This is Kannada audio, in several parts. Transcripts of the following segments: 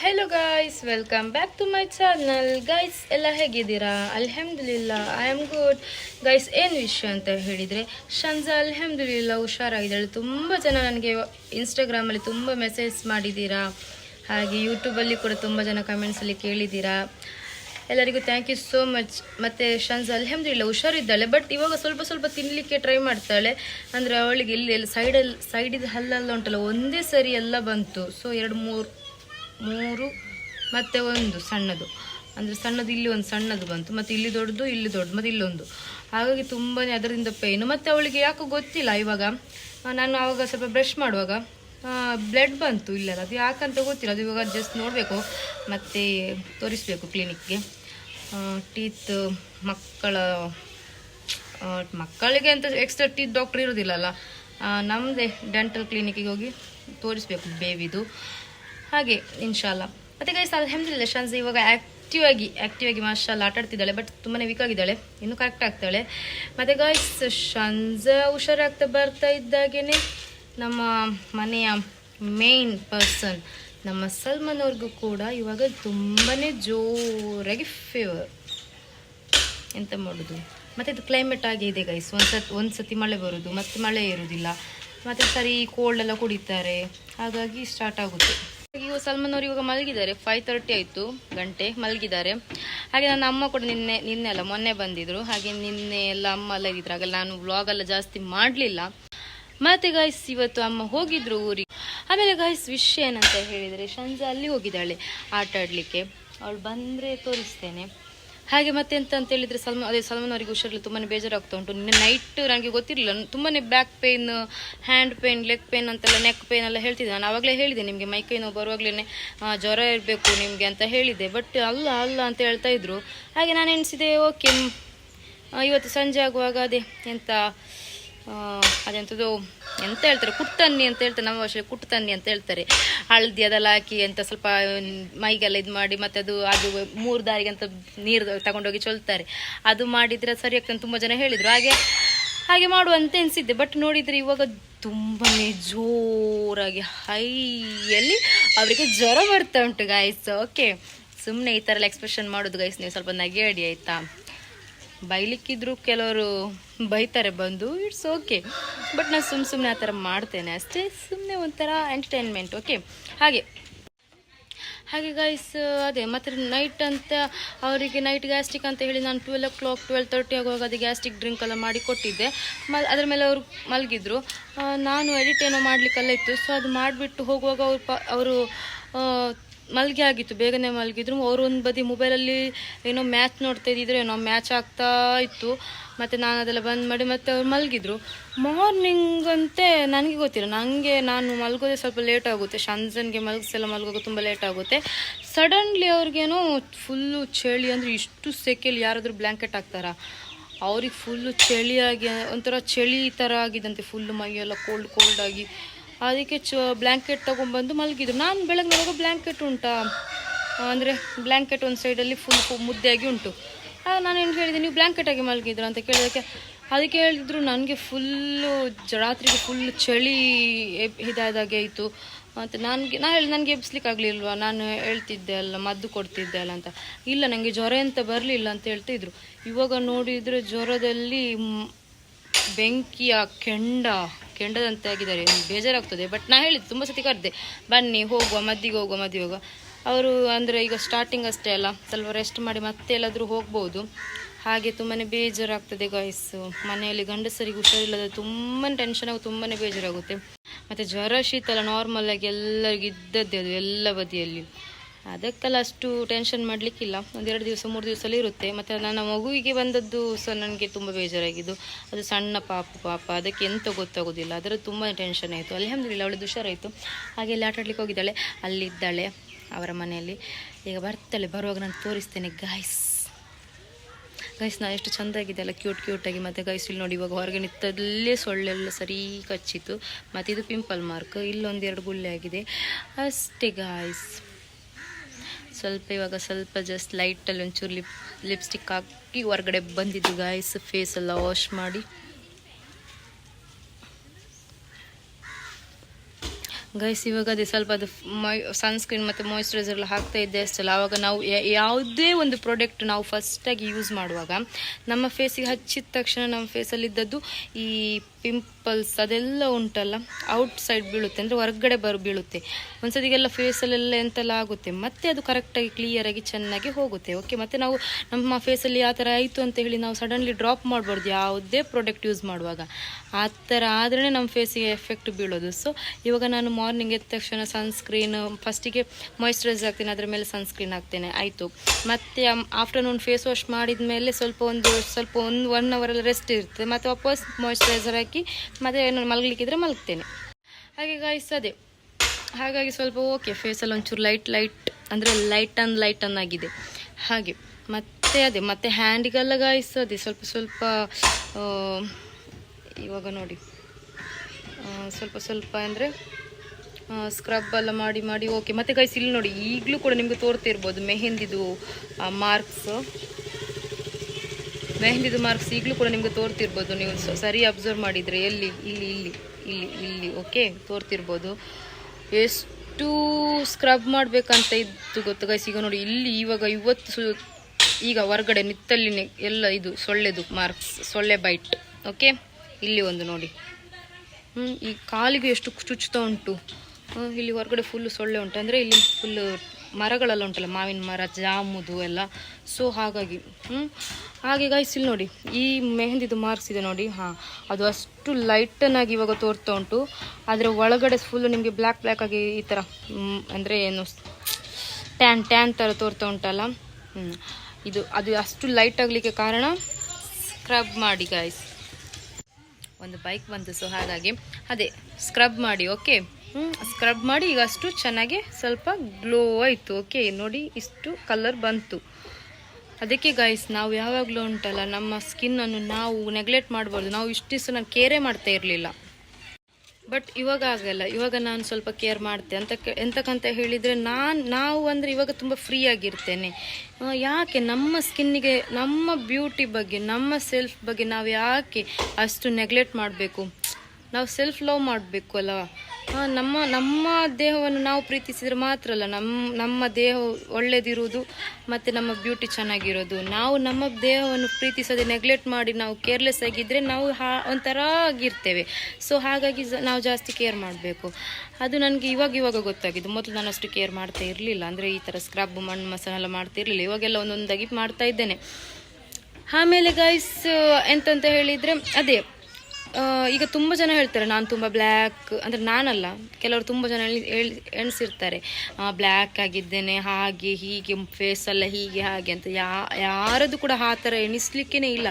Hello guys welcome back to my channel guys ಎಲ್ಲ ಹೇಗಿದ್ದೀರಾ? ಅಲ್ಹಮ್ದುಲಿಲ್ಲ ಐ ಆಮ್ ಗುಡ್ ಗೈಸ್ ಏನು ವಿಷಯ ಅಂತ ಹೇಳಿದರೆ, ಶಂಜಾ ಅಲ್ಹಮ್ದುಲಿಲ್ಲ ಹುಷಾರಾಗಿದ್ದಾಳೆ. ತುಂಬ ಜನ ನನಗೆ ಇನ್ಸ್ಟಾಗ್ರಾಮಲ್ಲಿ ತುಂಬ ಮೆಸೇಜ್ ಮಾಡಿದ್ದೀರಾ? ಹಾಗೆ ಯೂಟ್ಯೂಬಲ್ಲಿ ಕೂಡ ತುಂಬ ಜನ ಕಮೆಂಟ್ಸಲ್ಲಿ ಕೇಳಿದ್ದೀರಾ? ಎಲ್ಲರಿಗೂ ಥ್ಯಾಂಕ್ ಯು ಸೋ ಮಚ್ ಮತ್ತು ಶಂಜಾ ಅಲ್ಹಮ್ದುಲಿಲ್ಲ ಹುಷಾರಿದ್ದಾಳೆ ಬಟ್ ಇವಾಗ ಸ್ವಲ್ಪ ಸ್ವಲ್ಪ ತಿನ್ನಲಿಕ್ಕೆ ಟ್ರೈ ಮಾಡ್ತಾಳೆ. ಅಂದರೆ ಅವಳಿಗೆ ಇಲ್ಲಿ ಸೈಡಲ್ಲಿ ಸೈಡಿದ ಹಲ್ಲೆಲ್ಲ ಉಂಟಲ್ಲ, ಒಂದೇ ಸರಿ ಎಲ್ಲ ಬಂತು. ಸೊ ಎರಡು ಮೂರು ಮೂರು, ಮತ್ತೆ ಒಂದು ಸಣ್ಣದು. ಅಂದರೆ ಸಣ್ಣದು ಇಲ್ಲಿ ಒಂದು ಸಣ್ಣದು ಬಂತು, ಮತ್ತು ಇಲ್ಲಿ ದೊಡ್ಡದು ಇಲ್ಲಿ ದೊಡ್ಡದು, ಮತ್ತು ಇಲ್ಲೊಂದು ಹಾಗಾಗಿ ತುಂಬಾ ಅದರಿಂದ ಪೇಯ್ನು ಮತ್ತು ಅವಳಿಗೆ ಯಾಕೋ ಗೊತ್ತಿಲ್ಲ ಇವಾಗ. ನಾನು ಆವಾಗ ಸ್ವಲ್ಪ ಬ್ರಷ್ ಮಾಡುವಾಗ ಬ್ಲಡ್ ಬಂತು ಇಲ್ಲಲ್ಲ. ಅದು ಯಾಕಂತ ಗೊತ್ತಿಲ್ಲ. ಅದು ಇವಾಗ ಜಸ್ಟ್ ನೋಡಬೇಕು. ಮತ್ತು ತೋರಿಸ್ಬೇಕು ಕ್ಲಿನಿಕ್ಗೆ ಟೀತ್ ಮಕ್ಕಳ ಮಕ್ಕಳಿಗೆ ಅಂತ ಎಕ್ಸ್ಟ್ರಾ ಟೀತ್ ಡಾಕ್ಟ್ರ್ ಇರೋದಿಲ್ಲಲ್ಲ. ನಮ್ಮದೇ ಡೆಂಟಲ್ ಕ್ಲಿನಿಕ್ಕಿಗೆ ಹೋಗಿ ತೋರಿಸ್ಬೇಕು ಬೇಬಿದು ಹಾಗೆ ಇನ್ಶಾಲ್ಲ ಮತ್ತೆ ಗೈಸ್ ಅಲ್ಹಮ್ದಿಲ್ಲ ಶಾನ್ಸ್ ಇವಾಗ ಆ್ಯಕ್ಟಿವ್ ಆಗಿ ಆಕ್ಟಿವ್ ಆಗಿ ಮಾರ್ಷಲ್ ಆಟ ಆಡ್ತಿದ್ದಾಳೆ ಬಟ್ ತುಂಬಾ ವೀಕ್ ಆಗಿದ್ದಾಳೆ, ಇನ್ನೂ ಕರೆಕ್ಟ್ ಆಗ್ತಾಳೆ. ಮತ್ತು ಗೈಸ್ ಶಂಜ ಹುಷಾರಾಗ್ತಾ ಬರ್ತಾ ಇದ್ದಾಗೇನೆ ನಮ್ಮ ಮನೆಯ ಮೇನ್ ಪರ್ಸನ್ ನಮ್ಮ ಸಲ್ಮಾನ್ ಅವ್ರಿಗೂ ಕೂಡ ಇವಾಗ ತುಂಬಾ ಜೋರಾಗಿ ಫೀವರ್ ಎಂತ ಮಾಡೋದು? ಮತ್ತು ಇದು ಕ್ಲೈಮೇಟ್ ಆಗಿ ಇದೆ ಗೈಸ್ ಒಂದು ಸತಿ ಒಂದು ಸತಿ ಮಳೆ ಬರೋದು, ಮತ್ತೆ ಮಳೆ ಇರೋದಿಲ್ಲ. ಮತ್ತು ಸರಿ ಕೋಲ್ಡ್ ಎಲ್ಲ ಕುಡಿತಾರೆ, ಹಾಗಾಗಿ ಸ್ಟಾರ್ಟ್ ಆಗುತ್ತೆ. ಈಗ ಸಲ್ಮಾನ್ ಅವರು ಇವಾಗ ಮಲಗಿದ್ದಾರೆ. ಫೈವ್ ತರ್ಟಿ ಆಯಿತು, ಗಂಟೆ ಮಲಗಿದ್ದಾರೆ. ಹಾಗೆ ನನ್ನ ಅಮ್ಮ ಕೂಡ ನಿನ್ನೆ ನಿನ್ನೆ ಅಲ್ಲ, ಮೊನ್ನೆ ಬಂದಿದ್ರು. ಹಾಗೆ ನಿನ್ನೆ ಎಲ್ಲ ಅಮ್ಮ ಎಲ್ಲ ಇದ್ರು ಹಾಗೆಲ್ಲ ನಾನು ವ್ಲಾಗ್ ಎಲ್ಲ ಜಾಸ್ತಿ ಮಾಡಲಿಲ್ಲ. ಮತ್ತೆ ಗಾಯ್ಸ್ ಇವತ್ತು ಅಮ್ಮ ಹೋಗಿದ್ರು ಊರಿಗೆ. ಆಮೇಲೆ ಗಾಯ್ಸ್ ವಿಷಯ ಏನಂತ ಹೇಳಿದರೆ, ಶಂಜಾ ಅಲ್ಲಿ ಹೋಗಿದ್ದಾಳೆ ಆಟ ಆಡಲಿಕ್ಕೆ ಅವಳು ಬಂದರೆ ತೋರಿಸ್ತೇನೆ. ಹಾಗೆ ಮತ್ತೆ ಎಂತ ಅಂತ ಹೇಳಿದ್ರೆ ಸಲ್ಮಾನ್ ಅದೇ ಸಲ್ಮಾನ್ ಅವರಿಗೆ ಹುಷಾರಿಲ್ಲ ತುಂಬಾ ಬೇಜಾರಾಗ್ತಾ ಉಂಟು. ನಿನ್ನೆ ನೈಟ್ ನನಗೆ ಗೊತ್ತಿರಲಿಲ್ಲ. ತುಂಬಾ back pain hand pain leg pain ಅಂತೆಲ್ಲ ನೆಕ್ ಪೇನ್ ಎಲ್ಲ ಹೇಳ್ತಿದ್ದೆ. ನಾನು ಆವಾಗಲೇ ಹೇಳಿದೆ ನಿಮಗೆ ಮೈಕೈ ನೋವು ಬರುವಾಗಲೇ ಜ್ವರ ಇರಬೇಕು ನಿಮಗೆ ಅಂತ ಹೇಳಿದೆ ಬಟ್ ಅಲ್ಲ ಅಲ್ಲ ಅಂತ ಹೇಳ್ತಾ ಇದ್ರು. ಹಾಗೆ ನಾನು ಎಣಿಸಿದೆ ಓಕೆ ಇವತ್ತು ಸಂಜೆ ಆಗುವಾಗ ಅದೇ ಎಂತ ಅದೆಂಥದ್ದು ಎಂತ ಹೇಳ್ತಾರೆ ಕುಟ್ಟನ್ನಿ ಅಂತ ಹೇಳ್ತಾರೆ, ನಮ್ಮ ಭಾಷೆ ಕುಟ್ಟತನ್ನಿ ಅಂತ ಹೇಳ್ತಾರೆ. ಹಳದಿ ಅದೆಲ್ಲ ಹಾಕಿ ಅಂತ ಸ್ವಲ್ಪ ಮೈಗೆಲ್ಲ ಇದು ಮಾಡಿ ಮತ್ತೆ ಅದು ಅದು ಮೂರು ದಾರಿಗೆ ಅಂತ ನೀರು ತಗೊಂಡೋಗಿ ಚೊಲ್ತಾರೆ. ಅದು ಮಾಡಿದ್ರೆ ಸರಿ ಆಗ್ತದೆ ತುಂಬ ಜನ ಹೇಳಿದರು. ಹಾಗೆ ಹಾಗೆ ಮಾಡುವಂತ ಅನಿಸಿದ್ದೆ ಬಟ್ ನೋಡಿದರೆ ಇವಾಗ ತುಂಬನೇ ಜೋರಾಗಿ, ಹೈಯಲ್ಲಿ ಅವರಿಗೆ ಜ್ವರ ಬರ್ತಾ ಉಂಟು ಗಾಯ್ಸ್ ಓಕೆ ಸುಮ್ಮನೆ ಈ ಥರ ಎಲ್ಲ ಎಕ್ಸ್ಪ್ರೆಷನ್ ಮಾಡೋದು ಗೈಸ್ ನೀವು ಸ್ವಲ್ಪ ನಗೆ ಅಡಿ, ಆಯಿತಾ? ಬೈಲಿಕ್ಕಿದ್ರು ಕೆಲವರು ಬೈತಾರೆ ಬಂದು ಇಟ್ಸ್ ಓಕೆ ಬಟ್ ನಾನು ಸುಮ್ಮ ಸುಮ್ಮನೆ ಆ ಥರ ಮಾಡ್ತೇನೆ ಅಷ್ಟೇ ಸುಮ್ಮನೆ ಒಂಥರ ಎಂಟರ್ಟೈನ್ಮೆಂಟ್ ಓಕೆ ಹಾಗೆ. ಹಾಗೆ ಗೈಸ್ ಅದೇ, ಮತ್ತು ನೈಟ್ ಅಂತ, ಅವರಿಗೆ ನೈಟ್ ಗ್ಯಾಸ್ಟಿಕ್ ಅಂತ ಹೇಳಿ ನಾನು twelve o'clock twelve thirty ಆಗುವಾಗ ಅದು ಗ್ಯಾಸ್ಟಿಕ್ ಡ್ರಿಂಕ್ ಎಲ್ಲ ಮಾಡಿ ಕೊಟ್ಟಿದ್ದೆ. ಮಲ್ ಅದ್ರ ಮೇಲೆ ಅವರು ಮಲಗಿದ್ರು. ನಾನು ಎಡಿಟ್ ಏನೋ ಮಾಡಲಿಕ್ಕೆಲ್ಲ ಇತ್ತು ಸೊ ಅದು ಮಾಡಿಬಿಟ್ಟು ಹೋಗುವಾಗ ಅವ್ರು ಪ, ಅವರು ಮಲ್ಗೆ ಆಗಿತ್ತು, ಬೇಗನೆ ಮಲಗಿದ್ರು. ಅವರು ಒಂದು ಬದಿ ಮೊಬೈಲಲ್ಲಿ ಏನೋ ಮ್ಯಾಚ್ ನೋಡ್ತಾ ಇದ್ದಿದ್ರು ಏನೋ ಮ್ಯಾಚ್ ಆಗ್ತಾ ಇತ್ತು. ಮತ್ತು ನಾನು ಅದೆಲ್ಲ ಬಂದ್ ಮಾಡಿ ಮತ್ತೆ ಅವ್ರು ಮಲಗಿದ್ರು. ಮಾರ್ನಿಂಗ್ ಅಂತೆ ನನಗೆ ಗೊತ್ತಿಲ್ಲ. ನನಗೆ ನಾನು ಮಲಗೋದೆ ಸ್ವಲ್ಪ ಲೇಟ್ ಆಗುತ್ತೆ. ಶಂಜನ್ಗೆ ಮಲಗಿಸೆಲ್ಲ ಮಲಗೋಕೆ ತುಂಬ ಲೇಟ್ ಆಗುತ್ತೆ. ಸಡನ್ಲಿ ಅವ್ರಿಗೇನೋ ಫುಲ್ಲು ಚಳಿ ಅಂದರೆ ಇಷ್ಟು ಸೆಕೆಯಲ್ಲಿ ಯಾರಾದರೂ ಬ್ಲ್ಯಾಂಕೆಟ್ ಹಾಕ್ತಾರಾ? ಅವ್ರಿಗೆ ಫುಲ್ಲು ಚಳಿಯಾಗಿ, ಒಂಥರ ಚಳಿ ಥರ ಆಗಿದಂತೆ ಫುಲ್ಲು ಮೈಯೆಲ್ಲ ಕೋಲ್ಡ್ ಕೋಲ್ಡ್ ಆಗಿ. ಅದಕ್ಕೆ ಚ ಬ್ಲ್ಯಾಂಕೆಟ್ ತೊಗೊಂಬಂದು ಮಲಗಿದ್ರು. ನಾನು ಬೆಳಗ್ಗೆ ನೋಡುವಾಗ ಬ್ಲ್ಯಾಂಕೆಟ್ ಉಂಟಾ ಅಂದರೆ ಬ್ಲ್ಯಾಂಕೆಟ್ ಒಂದು ಸೈಡಲ್ಲಿ ಫುಲ್ ಮುದ್ದೆಯಾಗಿ ಉಂಟು. ನಾನು ಏನು ಹೇಳಿದೆ, ನೀವು ಬ್ಲ್ಯಾಂಕೆಟಾಗಿ ಮಲಗಿದ್ರು ಅಂತ ಕೇಳಿದಕ್ಕೆ ಅದಕ್ಕೆ ಹೇಳಿದ್ರು ನನಗೆ ಫುಲ್ಲು ರಾತ್ರಿಗೆ ಫುಲ್ ಚಳಿ ಎಬ್- ಇದಾದಾಗೆ ಆಯಿತು. ಮತ್ತು ನನಗೆ ನಾನು ಹೇಳಿ ನನಗೆ ಎಬ್ಸ್ಲಿಕ್ಕೆ ಆಗಲಿಲ್ವ? ನಾನು ಹೇಳ್ತಿದ್ದೆ ಅಲ್ಲ, ಮದ್ದು ಕೊಡ್ತಿದ್ದೆ ಅಲ್ಲ ಅಂತ. ಇಲ್ಲ ನನಗೆ ಜ್ವರ ಅಂತ ಬರಲಿಲ್ಲ ಅಂತ ಹೇಳ್ತಿದ್ರು. ಇವಾಗ ನೋಡಿದರೆ ಜ್ವರದಲ್ಲಿ ಬೆಂಕಿಯ ಕೆಂಡ. ಕೆಂಡದಂತೆ ಆಗಿದ್ದಾರೆ. ಬೇಜಾರಾಗ್ತದೆ. ಬಟ್ ನಾ ಹೇಳಿದ್ದು ತುಂಬ ಸತಿ ಕರೆದೆ. ಬನ್ನಿ, ಹೋಗುವ, ಮದ್ದಿಗೆ ಹೋಗುವ ಮದ್ದಿಗೆ ಹೋಗುವ. ಅವರು ಅಂದರೆ ಈಗ ಸ್ಟಾರ್ಟಿಂಗ್ ಅಷ್ಟೇ ಅಲ್ಲ. ಸ್ವಲ್ಪ ರೆಸ್ಟ್ ಮಾಡಿ ಮತ್ತೆ ಎಲ್ಲಾದರೂ ಹೋಗ್ಬೋದು. ಹಾಗೆ ತುಂಬಾ ಬೇಜಾರಾಗ್ತದೆ ಗಾಯ್ಸು ಮನೆಯಲ್ಲಿ ಗಂಡಸರಿಗೆ ಹುಷಾರಿಲ್ಲದ ತುಂಬಾ ಟೆನ್ಷನ್ ಆಗಿ ತುಂಬಾ ಬೇಜಾರಾಗುತ್ತೆ. ಮತ್ತು ಜ್ವರ ಶೀತ ಎಲ್ಲ ನಾರ್ಮಲ್ ಆಗಿ ಎಲ್ಲರಿಗೂ ಇದ್ದದ್ದೇ ಅದು, ಎಲ್ಲ ಬದಿಯಲ್ಲಿ. ಅದಕ್ಕೆಲ್ಲ ಅಷ್ಟು ಟೆನ್ಷನ್ ಮಾಡಲಿಕ್ಕಿಲ್ಲ. ಒಂದೆರಡು ದಿವಸ, ಮೂರು ದಿವಸದಲ್ಲಿ ಇರುತ್ತೆ. ಮತ್ತು ನನ್ನ ಮಗುವಿಗೆ ಬಂದದ್ದು ಸಹ ನನಗೆ ತುಂಬ ಬೇಜಾರಾಗಿದ್ದು. ಅದು ಸಣ್ಣ ಪಾಪು ಪಾಪ. ಅದಕ್ಕೆ ಎಂತ ಗೊತ್ತಾಗೋದಿಲ್ಲ. ಅದರ ತುಂಬ ಟೆನ್ಷನ್ ಆಯಿತು. ಅಲ್ಹಮ್ದುಲಿಲ್ಲ, ಅವಳು ಹುಷಾರಾಯಿತು. ಹಾಗೆ ಅಲ್ಲಿ ಆಟಾಡ್ಲಿಕ್ಕೆ ಹೋಗಿದ್ದಾಳೆ. ಅಲ್ಲಿದ್ದಾಳೆ ಅವರ ಮನೆಯಲ್ಲಿ. ಈಗ ಬರ್ತಾಳೆ. ಬರುವಾಗ ನಾನು ತೋರಿಸ್ತೇನೆ. ಗಾಯ್ಸ್ ಗೈಸ್ ನಾ ಎಷ್ಟು ಚೆಂದಾಗಿದೆ ಅಲ್ಲ. ಕ್ಯೂಟ್ ಕ್ಯೂಟಾಗಿ ಮತ್ತು ಗೈಸ್ ಇಲ್ಲಿ ನೋಡಿ ಇವಾಗ ಹೊರಗೆ ನಿಂತಲ್ಲೇ ಸೊಳ್ಳೆಲ್ಲ ಸರಿ ಕಚ್ಚಿತ್ತು. ಮತ್ತು ಇದು ಪಿಂಪಲ್ ಮಾರ್ಕ್ ಇಲ್ಲೊಂದೆರಡು ಗುಳ್ಳೆ ಆಗಿದೆ. ಅಷ್ಟೇ ಗಾಯ್ಸ್ ಸ್ವಲ್ಪ ಇವಾಗ ಸ್ವಲ್ಪ ಜಸ್ಟ್ ಲೈಟಲ್ಲಿ ಒಂಚೂರು ಲಿಪ್ ಲಿಪ್ಸ್ಟಿಕ್ ಹಾಕಿ ಹೊರಗಡೆ ಬಂದಿದ್ದು ಗಾಯ್ಸ್ ಫೇಸ್ ಎಲ್ಲ ವಾಶ್ ಮಾಡಿ. ಗೈಸ್ ಇವಾಗ ಅದೇ ಸ್ವಲ್ಪ ಅದು ಮೈ ಸನ್ಸ್ಕ್ರೀನ್ ಮತ್ತು ಮಾಯಿಶ್ಚರೈಸರ್ ಎಲ್ಲ ಹಾಕ್ತಾ ಇದ್ದೆ ಅಷ್ಟಲ್ಲ. ಆವಾಗ ನಾವು ಯಾವುದೇ ಒಂದು ಪ್ರಾಡಕ್ಟ್ ನಾವು ಫಸ್ಟಾಗಿ ಯೂಸ್ ಮಾಡುವಾಗ, ನಮ್ಮ ಫೇಸಿಗೆ ಹಚ್ಚಿದ ತಕ್ಷಣ ನಮ್ಮ ಫೇಸಲ್ಲಿದ್ದದ್ದು ಈ ಪಿಂಪಲ್ಸ್ ಅದೆಲ್ಲ ಉಂಟಲ್ಲ ಔಟ್ ಸೈಡ್ ಬೀಳುತ್ತೆ, ಅಂದರೆ ಹೊರಗಡೆ ಬರು, ಬೀಳುತ್ತೆ. ಒಂದ್ಸತಿಗೆಲ್ಲ ಫೇಸಲ್ಲೆಲ್ಲ ಎಂತೆಲ್ಲ ಆಗುತ್ತೆ, ಮತ್ತೆ ಅದು ಕರೆಕ್ಟಾಗಿ ಕ್ಲಿಯರಾಗಿ ಚೆನ್ನಾಗಿ ಹೋಗುತ್ತೆ. ಓಕೆ ಮತ್ತು ನಾವು ನಮ್ಮ ಫೇಸಲ್ಲಿ ಆ ಥರ ಆಯಿತು ಅಂತ ಹೇಳಿ ನಾವು ಸಡನ್ಲಿ ಡ್ರಾಪ್ ಮಾಡ್ಬಾರ್ದು, ಯಾವುದೇ ಪ್ರಾಡಕ್ಟ್ ಯೂಸ್ ಮಾಡುವಾಗ. ಆ ಥರ ಆದ್ರೇ ನಮ್ಮ ಫೇಸಿಗೆ ಎಫೆಕ್ಟ್ ಬೀಳೋದು. ಸೊ ಇವಾಗ ನಾನು ಮಾರ್ನಿಂಗ್ ಎದ್ದ ತಕ್ಷಣ ಸನ್ಸ್ಕ್ರೀನ್ ಫಸ್ಟಿಗೆ ಮಾಯಿಶ್ಚರೈಸ್ ಹಾಕ್ತೀನಿ, ಅದರ ಮೇಲೆ ಸನ್ಸ್ಕ್ರೀನ್ ಹಾಕ್ತೇನೆ, ಆಯಿತು. ಮತ್ತು ಆಫ್ಟರ್ನೂನ್ ಫೇಸ್ ವಾಶ್ ಮಾಡಿದ ಮೇಲೆ ಸ್ವಲ್ಪ ಒಂದು ಸ್ವಲ್ಪ ಒಂದು ಒನ್ ಅವರಲ್ಲಿ ರೆಸ್ಟ್ ಇರ್ತದೆ. ಮತ್ತು ವಾಪಸ್ ಮಾಯಿಶ್ಚರೈಸರ್ ಹಾಕಿ, ಮತ್ತು ಏನು ಮಲಗಲಿಕ್ಕಿದ್ರೆ ಮಲಗ್ತೇನೆ. ಹಾಗೆ ಗಾಯ್ಸ್ ಅದೇ. ಹಾಗಾಗಿ ಸ್ವಲ್ಪ ಓಕೆ ಫೇಸಲ್ಲಿ ಒಂಚೂರು ಲೈಟ್ ಲೈಟ್ ಅಂದರೆ ಲೈಟ್ ಅನ್ ಲೈಟ್ ಅನ್ ಆಗಿದೆ. ಹಾಗೆ. ಮತ್ತೆ ಅದೇ, ಮತ್ತೆ ಹ್ಯಾಂಡಿಗೆಲ್ಲ ಗಾಯ್ಸ್ ಅದೇ, ಸ್ವಲ್ಪ ಸ್ವಲ್ಪ ಇವಾಗ ನೋಡಿ. ಸ್ವಲ್ಪ ಸ್ವಲ್ಪ ಅಂದರೆ ಸ್ಕ್ರಬ್ ಎಲ್ಲ ಮಾಡಿ ಮಾಡಿ ಓಕೆ ಮತ್ತೆ ಗೈಸ್ ಇಲ್ಲಿ ನೋಡಿ, ಈಗಲೂ ಕೂಡ ನಿಮಗೆ ತೋರ್ತಿರ್ಬೋದು ಮೆಹೆಂದಿದು ಮಾರ್ಕ್ಸ್ ಮೆಹಂದಿದು ಮಾರ್ಕ್ಸ್ ಈಗಲೂ ಕೂಡ ನಿಮಗೆ ತೋರ್ತಿರ್ಬೋದು ನೀವು ಸರಿ ಅಬ್ಸರ್ವ್ ಮಾಡಿದರೆ ಎಲ್ಲಿ, ಇಲ್ಲಿ ಇಲ್ಲಿ ಇಲ್ಲಿ ಇಲ್ಲಿ ಓಕೆ ತೋರ್ತಿರ್ಬೋದು ಎಷ್ಟು ಸ್ಕ್ರಬ್ ಮಾಡಬೇಕಂತ ಇತ್ತು ಗೊತ್ತು ಗೈಸ್ ಈಗ ನೋಡಿ, ಇಲ್ಲಿ ಇವಾಗ ಇವತ್ತು ಈಗ ಹೊರಗಡೆ ನಿತ್ತಲ್ಲಿನೇ ಎಲ್ಲ ಇದು ಸೊಳ್ಳೆದು ಮಾರ್ಕ್ಸ್ ಸೊಳ್ಳೆ ಬೈಟ್ ಓಕೆ ಇಲ್ಲಿ ಒಂದು ನೋಡಿ. ಹ್ಞೂ ಈ ಕಾಲಿಗೆ ಎಷ್ಟು ಚುಚ್ಚುತ್ತಾ ಉಂಟು. ಇಲ್ಲಿ ಹೊರಗಡೆ ಫುಲ್ಲು ಸೊಳ್ಳೆ ಉಂಟು. ಅಂದರೆ ಇಲ್ಲಿ ಫುಲ್ಲು ಮರಗಳೆಲ್ಲ ಉಂಟಲ್ಲ, ಮಾವಿನ ಮರ, ಜಾಮುದು ಎಲ್ಲ. ಸೊ ಹಾಗಾಗಿ ಹ್ಞೂ ಹಾಗೆ ಗಾಯ್ಸ್ ಇಲ್ಲಿ ನೋಡಿ, ಈ ಮೆಹಂದಿದು ಮಾರ್ಕ್ಸ್ ಇದೆ ನೋಡಿ. ಹಾಂ, ಅದು ಅಷ್ಟು ಲೈಟನ್ನಾಗಿ ಇವಾಗ ತೋರ್ತಾ ಉಂಟು. ಅದರ ಒಳಗಡೆ ಫುಲ್ಲು ನಿಮಗೆ ಬ್ಲ್ಯಾಕ್ ಬ್ಲ್ಯಾಕ್ ಆಗಿ ಈ ಥರ ಅಂದರೆ ಏನು ಟ್ಯಾನ್ ಟ್ಯಾನ್ ಥರ ತೋರ್ತಾ ಉಂಟಲ್ಲ. ಇದು, ಅದು ಅಷ್ಟು ಲೈಟ್ ಆಗಲಿಕ್ಕೆ ಕಾರಣ ಸ್ಕ್ರಬ್ ಮಾಡಿ ಗಾಯ್ಸ್ ಒಂದು ಬೈಕ್ ಬಂತು ಸೊ ಹಾಗಾಗಿ. ಅದೇ ಸ್ಕ್ರಬ್ ಮಾಡಿ ಓಕೆ ಸ್ಕ್ರಬ್ ಮಾಡಿ ಈಗ ಅಷ್ಟು ಚೆನ್ನಾಗಿ ಸ್ವಲ್ಪ ಗ್ಲೋ ಆಯಿತು ಓಕೆ ನೋಡಿ, ಇಷ್ಟು ಕಲರ್ ಬಂತು. ಅದಕ್ಕೆ ಗಾಯ್ಸ್ ನಾವು ಯಾವಾಗಲೂ ಉಂಟಲ್ಲ, ನಮ್ಮ ಸ್ಕಿನ್ನನ್ನು ನಾವು ನೆಗ್ಲೆಕ್ಟ್ ಮಾಡಬಾರ್ದು ನಾವು ಇಷ್ಟು ದಿವಸ ನಾನು ಕೇರೇ ಮಾಡ್ತಾ ಇರಲಿಲ್ಲ. ಬಟ್ ಇವಾಗ ಆಗಲ್ಲ. ಇವಾಗ ನಾನು ಸ್ವಲ್ಪ ಕೇರ್ ಮಾಡ್ತೆ. ಅಂತ ಎಂತಕ್ಕಂತ ಹೇಳಿದರೆ ನಾನು, ನಾವು ಅಂದರೆ ಇವಾಗ ತುಂಬ ಫ್ರೀ ಆಗಿರ್ತೇನೆ. ಯಾಕೆ? ನಮ್ಮ ಸ್ಕಿನ್ನಿಗೆ ನಮ್ಮ ಬ್ಯೂಟಿ ಬಗ್ಗೆ, ನಮ್ಮ ಸೆಲ್ಫ್ ಬಗ್ಗೆ ನಾವು ಯಾಕೆ ಅಷ್ಟು ನೆಗ್ಲೆಕ್ಟ್ ಮಾಡಬೇಕು? ನಾವು ಸೆಲ್ಫ್ ಲವ್ ಮಾಡಬೇಕು ಅಲ್ಲ ನಮ್ಮ ನಮ್ಮ ದೇಹವನ್ನು ನಾವು ಪ್ರೀತಿಸಿದ್ರೆ ಮಾತ್ರ ಅಲ್ಲ ನಮ್ಮ ನಮ್ಮ ದೇಹ ಒಳ್ಳೆದಿರುವುದು ಮತ್ತು ನಮ್ಮ ಬ್ಯೂಟಿ ಚೆನ್ನಾಗಿರೋದು. ನಾವು ನಮ್ಮ ದೇಹವನ್ನು ಪ್ರೀತಿಸದೆ ನೆಗ್ಲೆಕ್ಟ್ ಮಾಡಿ ನಾವು ಕೇರ್ಲೆಸ್ ಆಗಿದ್ದರೆ ನಾವು ಹಾ, ಒಂಥರ ಆಗಿರ್ತೇವೆ. ಸೊ ಹಾಗಾಗಿ ನಾವು ಜಾಸ್ತಿ ಕೇರ್ ಮಾಡಬೇಕು. ಅದು ನನಗೆ ಇವಾಗ ಇವಾಗ ಗೊತ್ತಾಗಿದ್ದು. ಮೊದಲು ನಾನು ಅಷ್ಟು ಕೇರ್ ಮಾಡ್ತಾ ಇರಲಿಲ್ಲ. ಅಂದರೆ ಈ ಥರ ಸ್ಕ್ರಬ್ ಮಣ್ಣು, ಮಸಾಲ ಎಲ್ಲ ಮಾಡ್ತಾ ಇರಲಿಲ್ಲ. ಇವಾಗೆಲ್ಲ ಒಂದೊಂದಾಗಿ ಮಾಡ್ತಾ ಇದ್ದೇನೆ. ಆಮೇಲೆ ಗೈಸ್ ಎಂತಂತ ಹೇಳಿದರೆ, ಅದೇ ಈಗ ತುಂಬ ಜನ ಹೇಳ್ತಾರೆ, ನಾನು ತುಂಬ ಬ್ಲ್ಯಾಕ್ ಅಂದರೆ ನಾನಲ್ಲ, ಕೆಲವರು ತುಂಬ ಜನ ಹೇಳಿ ಎಣಿಸಿರ್ತಾರೆ ಬ್ಲ್ಯಾಕ್ ಆಗಿದ್ದೇನೆ, ಹಾಗೆ, ಹೀಗೆ ಫೇಸ್ ಎಲ್ಲ ಹೀಗೆ, ಹಾಗೆ ಅಂತ. ಯಾ ಯಾರದು ಕೂಡ ಆ ಥರ ಎಣಿಸ್ಲಿಕ್ಕೇ ಇಲ್ಲ.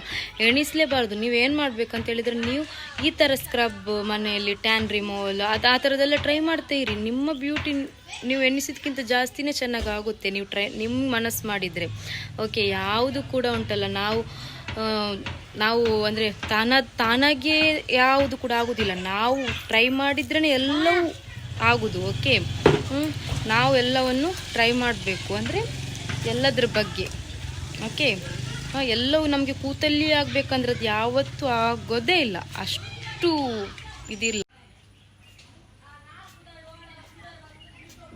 ಎಣಿಸಲೇಬಾರ್ದು. ನೀವು ಏನು ಮಾಡ್ಬೇಕಂತ ಹೇಳಿದರೆ ನೀವು ಈ ಥರ ಸ್ಕ್ರಬ್ ಮನೆಯಲ್ಲಿ ಟ್ಯಾನ್ ರಿಮೂವಲ್ ಅದು ಆ ಥರದ್ದೆಲ್ಲ ಟ್ರೈ ಮಾಡ್ತಾ ಇರಿ. ನಿಮ್ಮ ಬ್ಯೂಟಿ ನೀವು ಎಣಿಸಿದ್ಕಿಂತ ಜಾಸ್ತಿನೇ ಚೆನ್ನಾಗಿ ಆಗುತ್ತೆ. ನೀವು ಟ್ರೈ ನಿಮ್ಮ ಮನಸ್ಸು ಮಾಡಿದರೆ. ಓಕೆ ಯಾವುದು ಕೂಡ ಉಂಟಲ್ಲ. ನಾವು ನಾವು ಅಂದರೆ ತಾನ ತಾನಾಗಿಯೇ ಯಾವುದು ಕೂಡ ಆಗೋದಿಲ್ಲ. ನಾವು ಟ್ರೈ ಮಾಡಿದ್ರೇ ಎಲ್ಲವೂ ಆಗೋದು ಓಕೆ ನಾವು ಎಲ್ಲವನ್ನು ಟ್ರೈ ಮಾಡಬೇಕು ಅಂದರೆ ಎಲ್ಲದ್ರ ಬಗ್ಗೆ ಓಕೆ ಎಲ್ಲವೂ ನಮಗೆ ಕೂತಲ್ಲಿ ಆಗಬೇಕಂದ್ರೆ ಅದು ಯಾವತ್ತೂ ಆಗೋದೇ ಇಲ್ಲ. ಅಷ್ಟು ಇದಿಲ್ಲ.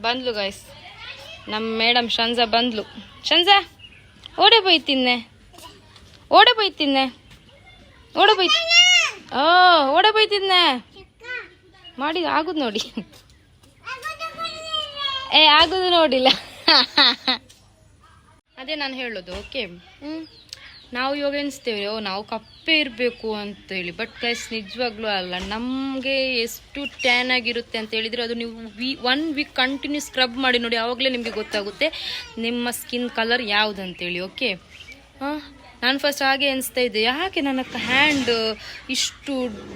ಬಂದ್ಲು ಗಾಯ್ಸ್ ನಮ್ಮ ಮೇಡಮ್ ಶಂಜಾ ಬಂದ್ಲು. ಶಂಜಾ ಓಡೆ ಬೈತಿನ್ನೆ ಓಡೆ ಬೈ ಓ ಓಡೆ ಬೈತಿದ್ನೆ ಮಾಡಿ ಆಗುದು ನೋಡಿ. ಏ ಆಗುದು ನೋಡಿಲ್ಲ. ಅದೇ ನಾನು ಹೇಳೋದು ಓಕೆ ಹ್ಞೂ ನಾವು ಇವಾಗ ಎನಿಸ್ತೇವೆ ಓ ನಾವು ಕಪ್ಪೆ ಇರಬೇಕು ಅಂತೇಳಿ. ಬಟ್ ಗೈಸ್ ನಿಜವಾಗ್ಲೂ ಅಲ್ಲ ನಮಗೆ ಎಷ್ಟು ಟ್ಯಾನ್ ಆಗಿರುತ್ತೆ ಅಂತ ಹೇಳಿದರೆ ಅದು ನೀವು ವಿ ಒನ್ ವೀಕ್ ಕಂಟಿನ್ಯೂ ಸ್ಕ್ರಬ್ ಮಾಡಿ ನೋಡಿ ಆವಾಗಲೇ ನಿಮಗೆ ಗೊತ್ತಾಗುತ್ತೆ ನಿಮ್ಮ ಸ್ಕಿನ್ ಕಲರ್ ಯಾವುದಂತೇಳಿ ಓಕೆ ಹಾಂ. ನಾನು ಫಸ್ಟ್ ಹಾಗೆ ಅನಿಸ್ತಾ ಇದ್ದೆ, ಯಾಕೆ ನನ್ನ ಹ್ಯಾಂಡ್ ಇಷ್ಟು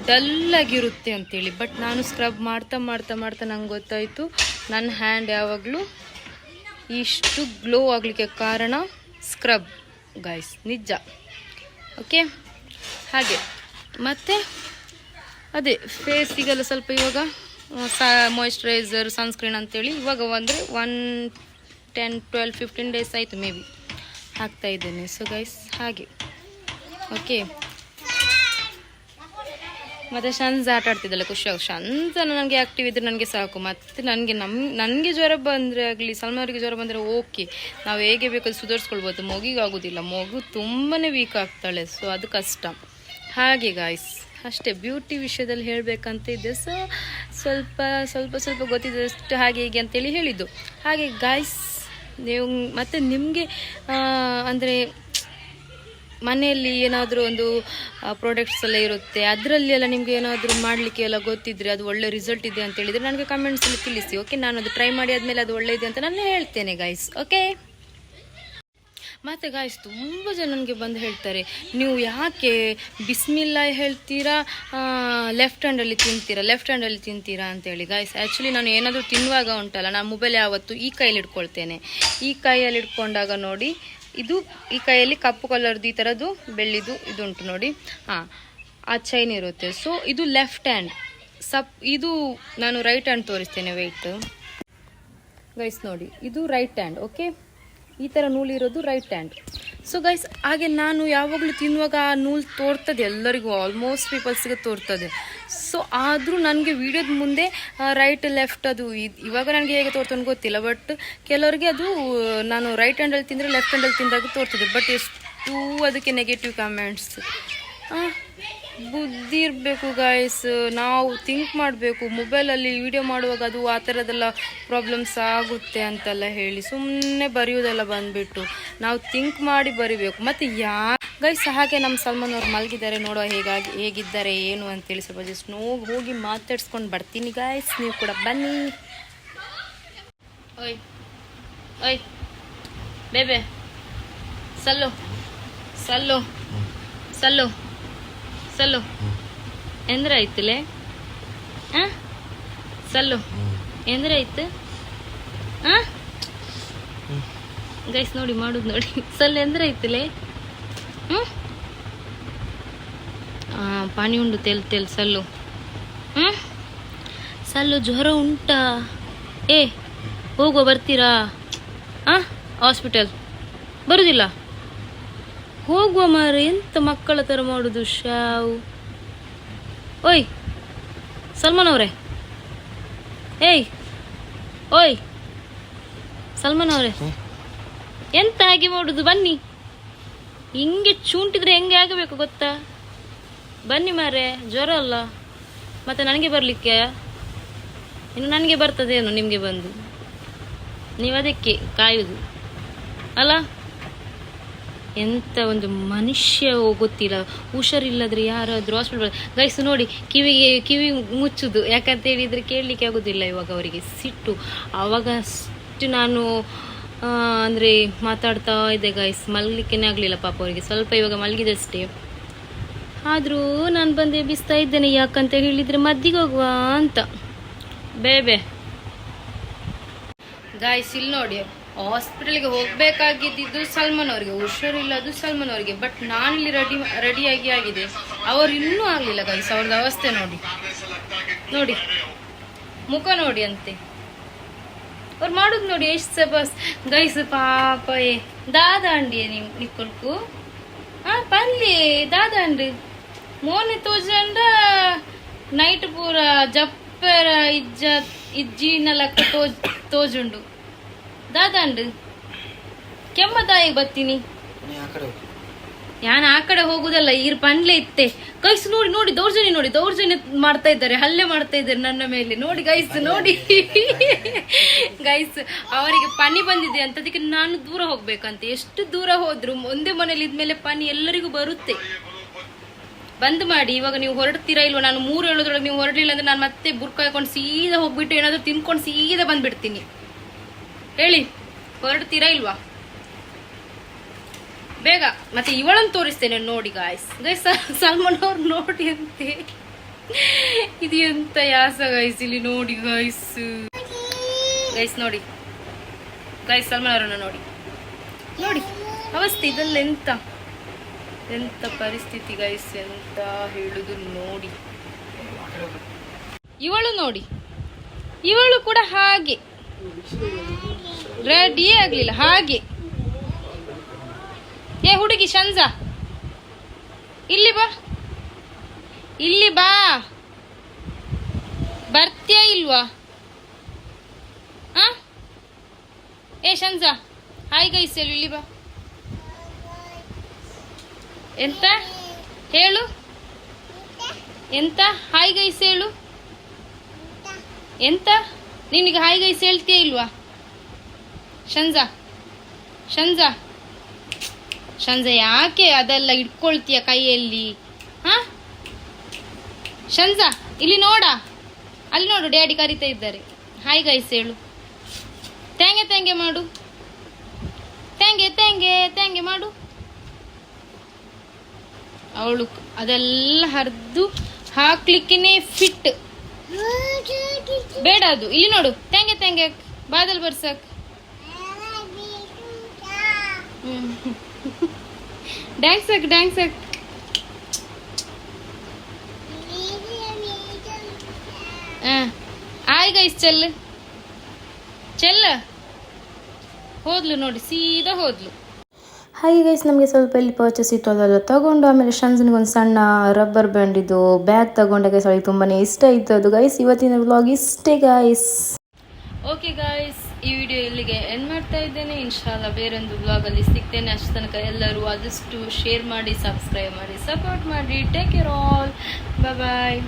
ಡಲ್ಲಾಗಿರುತ್ತೆ ಅಂತೇಳಿ. ಬಟ್ ನಾನು ಸ್ಕ್ರಬ್ ಮಾಡ್ತಾ ಮಾಡ್ತಾ ಮಾಡ್ತಾ ನಂಗೆ ಗೊತ್ತಾಯಿತು, ನನ್ನ ಹ್ಯಾಂಡ್ ಯಾವಾಗಲೂ ಇಷ್ಟು ಗ್ಲೋ ಆಗಲಿಕ್ಕೆ ಕಾರಣ ಸ್ಕ್ರಬ್ ಗಾಯ್ಸ್ ನಿಜ. ಓಕೆ ಹಾಗೆ. ಮತ್ತು? ಅದೇ ಫೇಸಿಗೆಲ್ಲ ಸ್ವಲ್ಪ ಇವಾಗ ಸಾ ಮಾಯಿಶ್ಚರೈಸರ್ ಸನ್ಸ್ಕ್ರೀನ್ ಅಂತೇಳಿ ಇವಾಗ ಅಂದರೆ one ten twelve fifteen days ಆಯಿತು ಮೇ ಬಿ ಹಾಕ್ತಾ ಇದ್ದೇನೆ. ಸೊ ಗೈಸ್ ಹಾಗೆ. ಓಕೆ ಮತ್ತು ಶಂಜ ಆಟ ಆಡ್ತಿದ್ದಲ್ಲ ಖುಷಿಯಾಗಿ ಶಂಜ ನನಗೆ ಆ್ಯಕ್ಟಿವ್ ಇದ್ರೆ ನನಗೆ ಸಾಕು. ಮತ್ತು ನನಗೆ ನಮ್ಮ ನನಗೆ ಜ್ವರ ಬಂದರೆ ಆಗಲಿ ಸಲ್ಮಾರಿಗೆ ಜ್ವರ ಬಂದರೆ ಓಕೆ ನಾವು ಹೇಗೆ ಬೇಕಾದ್ರೂ ಸುಧಾರಿಸ್ಕೊಳ್ಬೋದು. ಮಗುಗೆ ಆಗೋದಿಲ್ಲ. ಮಗು ತುಂಬಾ ವೀಕ್ ಆಗ್ತಾಳೆ. ಸೊ ಅದು ಕಷ್ಟ. ಹಾಗೆ ಗಾಯ್ಸ್ ಅಷ್ಟೇ. ಬ್ಯೂಟಿ ವಿಷಯದಲ್ಲಿ ಹೇಳಬೇಕಂತ ಇದೆ ಸೊ ಸ್ವಲ್ಪ ಸ್ವಲ್ಪ ಸ್ವಲ್ಪ ಗೊತ್ತಿದ್ದಷ್ಟು ಹಾಗೆ ಹೀಗೆ ಅಂತೇಳಿ ಹೇಳಿದ್ದು. ಹಾಗೆ ಗಾಯ್ಸ್ ನೀವು ಮತ್ತು ನಿಮಗೆ ಅಂದರೆ ಮನೆಯಲ್ಲಿ ಏನಾದರೂ ಒಂದು ಪ್ರಾಡಕ್ಟ್ಸ್ ಎಲ್ಲ ಇರುತ್ತೆ ಅದರಲ್ಲಿ ಎಲ್ಲ ನಿಮಗೆ ಏನಾದರೂ ಮಾಡಲಿಕ್ಕೆ ಎಲ್ಲ ಗೊತ್ತಿದ್ರೆ ಅದು ಒಳ್ಳೆ ರಿಸಲ್ಟ್ ಇದೆ ಅಂತ ಹೇಳಿದರೆ ನನಗೆ ಕಮೆಂಟ್ಸಲ್ಲಿ ತಿಳಿಸಿ ಓಕೆ ನಾನು ಅದು ಟ್ರೈ ಮಾಡಿ ಆದಮೇಲೆ ಅದು ಒಳ್ಳೆಯದು ಅಂತ ನಾನು ಹೇಳ್ತೇನೆ ಗೈಸ್ ಓಕೆ ಮತ್ತು ಗಾಯ್ಸ್ ತುಂಬ ಜನ ನನಗೆ ಬಂದು ಹೇಳ್ತಾರೆ, ನೀವು ಯಾಕೆ ಬಿಸ್ಮಿಲ್ಲ ಹೇಳ್ತೀರಾ? ಲೆಫ್ಟ್ ಹ್ಯಾಂಡಲ್ಲಿ ತಿಂತೀರಾ ಲೆಫ್ಟ್ ಹ್ಯಾಂಡಲ್ಲಿ ತಿಂತೀರಾ? ಅಂತೇಳಿ ಗಾಯ್ಸ್ ಆ್ಯಕ್ಚುಲಿ ನಾನು ಏನಾದರೂ ತಿನ್ನುವಾಗ ಉಂಟಲ್ಲ ನಾನು ಮೊಬೈಲ್ ಯಾವತ್ತು ಈ ಕೈಯಲ್ಲಿ ಇಟ್ಕೊಳ್ತೇನೆ. ಈ ಕೈಯಲ್ಲಿ ಇಟ್ಕೊಂಡಾಗ ನೋಡಿ, ಇದು ಈ ಕೈಯಲ್ಲಿ ಕಪ್ಪು ಕಲರ್ದು ಈ ಥರದ್ದು ಬೆಳ್ಳಿದು ಇದುಂಟು ನೋಡಿ. ಹಾಂ, ಆ ಚೈನ್ ಇರುತ್ತೆ. ಸೊ ಇದು ಲೆಫ್ಟ್ ಹ್ಯಾಂಡ್ ಸಪ್, ಇದು ನಾನು ರೈಟ್ ಹ್ಯಾಂಡ್ ತೋರಿಸ್ತೇನೆ ವೆಯ್ಟ್ ಗೈಸ್ ನೋಡಿ, ಇದು ರೈಟ್ ಹ್ಯಾಂಡ್ ಓಕೆ ಈ ಥರ ನೂಲಿರೋದು ರೈಟ್ ಹ್ಯಾಂಡ್ ಸೊ ಗೈಸ್ ಹಾಗೆ ನಾನು ಯಾವಾಗಲೂ ತಿನ್ನುವಾಗ ಆ ನೂಲು ತೋರ್ತದೆ, ಎಲ್ಲರಿಗೂ ಆಲ್ಮೋಸ್ಟ್ ಪೀಪಲ್ಸ್ಗೆ ತೋರ್ತದೆ. ಸೊ ಆದರೂ ನನಗೆ ವಿಡಿಯೋದ ಮುಂದೆ ರೈಟ್ ಲೆಫ್ಟ್ ಅದು ಇವಾಗ ನನಗೆ ಹೇಗೆ ತೋರ್ತದೆ ಗೊತ್ತಿಲ್ಲ ಬಟ್ ಕೆಲವರಿಗೆ ಅದು, ನಾನು ರೈಟ್ ಹ್ಯಾಂಡಲ್ಲಿ ತಿಂದರೆ ಲೆಫ್ಟ್ ಹ್ಯಾಂಡಲ್ಲಿ ತಿಂದಾಗ ತೋರ್ತದೆ ಬಟ್ ಎಷ್ಟು ಅದಕ್ಕೆ ನೆಗೆಟಿವ್ ಕಮೆಂಟ್ಸ್ ಬುದ್ಧಿ ಇರಬೇಕು ಗಾಯ್ಸ್ ನಾವು ಥಿಂಕ್ ಮಾಡಬೇಕು. ಮೊಬೈಲಲ್ಲಿ ವಿಡಿಯೋ ಮಾಡುವಾಗ ಅದು ಆ ಥರದೆಲ್ಲ ಪ್ರಾಬ್ಲಮ್ಸ್ ಆಗುತ್ತೆ ಅಂತೆಲ್ಲ ಹೇಳಿ ಸುಮ್ಮನೆ ಬರೆಯೋದೆಲ್ಲ ಬಂದುಬಿಟ್ಟು. ನಾವು ಥಿಂಕ್ ಮಾಡಿ ಬರಿಬೇಕು. ಮತ್ತು ಯಾ ಗೈಸ್ ಹಾಗೆ ನಮ್ಮ ಸಲ್ಮಾನ್ ಅವ್ರು ಮಲಗಿದ್ದಾರೆ ನೋಡುವ ಹೇಗಾಗಿ, ಹೇಗಿದ್ದಾರೆ, ಏನು ಅಂತೇಳಿ ಸ್ವಲ್ಪ ಜಸ್ಟ್ ನೋ ಹೋಗಿ ಮಾತಾಡ್ಸ್ಕೊಂಡು ಬರ್ತೀನಿ ಗಾಯ್ಸ್ ನೀವು ಕೂಡ ಬನ್ನಿ. ಓಯ್ ಓಯ್, ಬೇಬೆ, ಸಲ್ಲು ಸಲ್ಲು ಸಲ್ಲು. ಸಲ್ಲು. ಎಂದ್ರಾಯ್ತಲೇ? ಆ? ಸಲ್ಲು. ಎಂದ್ರಾಯ್ತು? ಆ? ಗೈಸ್ ನೋಡಿ, ಮಾಡುದು ನೋಡಿ. ಸಲ್ಲು ಎಂದ್ರಾಯ್ತಲೇ? ಹ್ಞೂ ಪಾನಿ ಉಂಡು ತೆಲ್ ತೆಲ್ ಸಲ್ಲು. ಹ್ಞೂ ಸಲ್ಲು ಜ್ವರ ಉಂಟಾ. ಏ, ಹೋಗುವ ಬರ್ತೀರಾ? ಹಾಂ ಹಾಸ್ಪಿಟಲ್. ಬರುದಿಲ್ಲ? ಹೋಗುವ ಮಾರು ಎಂತ ಮಕ್ಕಳ ಥರ ಮಾಡುದು ಶಾವು. ಓಯ್ ಸಲ್ಮಾನ್ ಅವರೇ. ಏಯ್ ಓಯ್ ಸಲ್ಮಾನ್ ಅವರೇ. ಎಂತ ಹಾಗೆ ಮಾಡುದು ಬನ್ನಿ. ಹಿಂಗೆ ಚೂಂಟಿದ್ರೆ ಹೆಂಗೆ ಆಗಬೇಕು ಗೊತ್ತಾ? ಬನ್ನಿ ಮಾರೆ ಜ್ವರ ಅಲ್ಲ. ಮತ್ತೆ ನನಗೆ ಬರಲಿಕ್ಕೆ? ಇನ್ನು ನನಗೆ ಬರ್ತದೇನು ನಿಮಗೆ ಬಂದು. ನೀವು ಅದಕ್ಕೆ ಕಾಯುವುದು ಅಲ್ಲ? ಎಂತ ಒಂದು ಮನುಷ್ಯ ಗೊತ್ತಿಲ್ಲ ಹುಷಾರಿಲ್ಲದ್ರೆ ಯಾರಾದರೂ ಹಾಸ್ಪಿಟಲ್ ಗೈಸ್ ನೋಡಿ, ಕಿವಿಗೆ, ಕಿವಿ ಮುಚ್ಚುದು. ಯಾಕಂತ ಹೇಳಿದರೆ ಕೇಳಲಿಕ್ಕೆ ಆಗೋದಿಲ್ಲ ಇವಾಗ ಅವರಿಗೆ. ಸಿಟ್ಟು. ಆವಾಗ ಅಷ್ಟು ನಾನು ಅಂದರೆ ಮಾತಾಡ್ತಾ ಇದ್ದೆ ಗೈಸ್ ಮಲಗಲಿಕ್ಕೇನೆ ಆಗಲಿಲ್ಲ ಪಾಪ ಅವರಿಗೆ. ಸ್ವಲ್ಪ ಇವಾಗ ಮಲಗಿದಷ್ಟೇ. ಆದರೂ ನಾನು ಬಂದು ಎಬ್ಬಿಸ್ತಾ ಇದ್ದೇನೆ. ಯಾಕಂತ ಹೇಳಿದರೆ ಮದ್ದಿಗೆ ಹೋಗುವ ಅಂತ. ಬೇಬೆ ಗಾಯ್ಸ್ ಇಲ್ಲಿ ನೋಡಿ. ಹಾಸ್ಪಿಟಲ್ಗೆ ಹೋಗ್ಬೇಕಾಗಿದ್ದು ಸಲ್ಮಾನ್ ಅವರಿಗೆ ಹುಷಾರಿಲ್ಲದು ಸಲ್ಮಾನ್ ಅವರಿಗೆ. ಬಟ್ ನಾನಿಲ್ಲಿ ರೆಡಿ ರೆಡಿಯಾಗಿ ಆಗಿದೆ. ಅವರು ಇನ್ನೂ ಆಗಲಿಲ್ಲ ಗೈಸ್ ಅವ್ರದ್ದು ಅವಸ್ಥೆ ನೋಡಿ. ನೋಡಿ. ಮುಖ ನೋಡಿ ಅಂತೆ. ಅವ್ರು ಮಾಡುದು ನೋಡಿ ಎಷ್ಟು ಬಸ್ ಗೈಸ್ ಪಾಪ ಏ. ದಾದಾಂಡಿಯ ನಿಮ್ ನಿಕ್ಕೊಲ್ಕು ಹಾ ಪಲ್ಲಿ ದಾದಾಂಡು. ಮೋನೆ ತೋಜಂಡ ನೈಟ್ ಪೂರ ಜಪ್ಪರ ಇಜ್ಜ ಇಜ್ಜಿನ ಲಕ್ಕ ತೋಜ್, ತೋಜುಂಡು. ದಾದಾಂಡು ಕೆಮ್ಮದಾಯಿ ಬತ್ತೀನಿ ಯಾನ್ ಆ ಕಡೆ ಹೋಗುದಲ್ಲ ಈರ್ ಪಂಡ್ಲೆ ಇತ್ತೆ. ಗೈಸ್ ನೋಡಿ ನೋಡಿ ದೌರ್ಜನ್ಯ ನೋಡಿ ದೌರ್ಜನ್ಯ ಮಾಡ್ತಾ ಇದ್ದಾರೆ ಹಲ್ಲೆ ಮಾಡ್ತಾ ಇದ್ದಾರೆ ನನ್ನ ಮೇಲೆ. ನೋಡಿ ಗೈಸ್ ನೋಡಿ. ಗೈಸ್ ಅವರಿಗೆ ಪನಿ ಬಂದಿದೆ ಅಂತ ಅದಕ್ಕೆ ನಾನು ದೂರ ಹೋಗ್ಬೇಕಂತ. ಎಷ್ಟು ದೂರ ಹೋದ್ರು ಒಂದೇ ಮನೇಲಿ ಇದ್ಮೇಲೆ ಪನಿ ಎಲ್ಲರಿಗೂ ಬರುತ್ತೆ. ಬಂದ್ ಮಾಡಿ ಇವಾಗ ನೀವು ಹೊರಡ್ತೀರಾ ಇಲ್ವ? ನಾನು ಮೂರು ಹೇಳೋದ್ರೊಳಗೆ ನೀವು ಹೊರಡ್ಲಿಲ್ಲ ಅಂದ್ರೆ ನಾನು ಮತ್ತೆ ಬುರ್ಕ ಹಾಕೊಂಡು ಸೀದಾ ಹೋಗ್ಬಿಟ್ಟು ಏನಾದ್ರು ತಿನ್ಕೊಂಡು ಸೀದಾ ಬಂದ್ಬಿಡ್ತೀನಿ. ಹೇಳಿ ಹೊರಡ್ತೀರಾ ಇಲ್ವಾ? ಬೇಗ, ಮತ್ತೆ ಇವಳನ್ನು ತೋರಿಸ್ತೇನೆ ನೋಡಿ ಗಾಯ್ಸ್ ಗೈಸ್ ಸಲ್ಮಾನ್ ಅವ್ರು ನೋಡಿ ಅಂತೆ. ಇದು ಎಂತ ಯಾಸ ಗೈಸ್ ಇಲ್ಲಿ ನೋಡಿ ಗಾಯ್ಸ್ ಗೈಸ್ ನೋಡಿ. ಗೈಸ್ ಸಲ್ಮಾನ್ ಅವರನ್ನ ನೋಡಿ. ನೋಡಿ, ಅವಸ್ಥೆ ಇದೆಲ್ಲ ಎಂತ? ಎಂತ ಪರಿಸ್ಥಿತಿ ಗೈಸ್ ಎಂತ ಹೇಳುದು ನೋಡಿ. ಇವಳು ನೋಡಿ. ಇವಳು ಕೂಡ ಹಾಗೆ. ರೆಡಿಯೇ ಆಗ್ಲಿಲ್ಲ. ಹಾಗೆ. ಏ, ಹುಡುಗಿ ಶಂಜ. ಇಲ್ಲಿ ಬಾ. ಇಲ್ಲಿ ಬಾ. ಬರ್ತೀಯಾ ಇಲ್ವಾ? ಆ ಏ, ಶಂಜಾ. ಹಾಯ್ ಗೈಸ್ ಹೇಳಿ, ಇಲ್ಲಿ ಬಾ. ಎಂತ? ಹೇಳು. ಎಂತ? ಹಾಯ್ ಗೈಸ್ ಹೇಳು. ಎಂತ? ನಿನಗೆ ಹಾಯ್ ಗೈಸ್ ಹೇಳ್ತೀಯ ಇಲ್ವಾ? ಶಂಜಾ ಶಂಜ ಶಂಜ ಯಾಕೆ ಅದೆಲ್ಲ ಇಟ್ಕೊಳ್ತೀಯ ಕೈಯಲ್ಲಿ? ಹಾ? ಶಂಜ ಇಲ್ಲಿ ನೋಡ. ಅಲ್ಲಿ ನೋಡು, ಡ್ಯಾಡಿ ಕರಿತಾ ಇದ್ದಾರೆ. ಹಾಯ್ ಗೈಸ್ ಹೇಳು. ತ್ಯಾಂಗೆ ಥ್ಯಾಂಗೆ ಮಾಡು. ತ್ಯಾಂಗೆ ಥ್ಯಾಂಗೆ ಥ್ಯಾಂಗೆ ಮಾಡು. ಅವಳು ಅದೆಲ್ಲ ಹರಿದು ಹಾಕ್ಲಿಕ್ಕೇನೆ ಫಿಟ್ ಬೇಡ ಅದು. ಇಲ್ಲಿ ನೋಡು, ಥ್ಯಾಂಗೆ ಥ್ಯಾಂಗೆ. ಬಾದಲ್ ಬರ್ಸಕ್. ಡ್ಯಾನ್ಸ್ ಹಾಕ್ ಡ್ಯಾನ್ಸ್ ಹಾಕ್ ಆಯ್ ಗೈಸ್ ಚೆಲ್ ಚೆಲ್ಲ ಹೋದ್ಲು ನೋಡಿ ಸೀದಾ ಹೋದ್ಲು. ಹಾಗೆ ಗೈಸ್ ನಮಗೆ ಸ್ವಲ್ಪ ಇಲ್ಲಿ ಪರ್ಚೇಸ್ ಇತ್ತು ಅದೆಲ್ಲ ತಗೊಂಡು ಆಮೇಲೆ ಶಂಜನಿಗೆ ಒಂದು ಸಣ್ಣ ರಬ್ಬರ್ ಬ್ಯಾಂಡ್ ಇದು ಬ್ಯಾಗ್ ತಗೊಂಡೆ ಗೈಸ್ ಅವಳಿಗೆ ತುಂಬಾ ಇಷ್ಟ ಇತ್ತು ಅದು. ಗೈಸ್ ಇವತ್ತಿನ ವ್ಲಾಗ್ ಇಷ್ಟೇ ಗೈಸ್ ಓಕೆ ಗಾಯ್ಸ್ ಈ ವಿಡಿಯೋ ಇಲ್ಲಿಗೆ ಎಂಡ್ ಮಾಡ್ತಾ ಇದ್ದೇನೆ. ಇನ್ಶಾಲ್ಲ ಬೇರೊಂದು ಬ್ಲಾಗಲ್ಲಿ ಸಿಗ್ತೇನೆ. ಅಷ್ಟು ತನಕ ಎಲ್ಲರೂ ಆದಷ್ಟು ಶೇರ್ ಮಾಡಿ ಸಬ್ಸ್ಕ್ರೈಬ್ ಮಾಡಿ ಸಪೋರ್ಟ್ ಮಾಡಿ. Take care all bye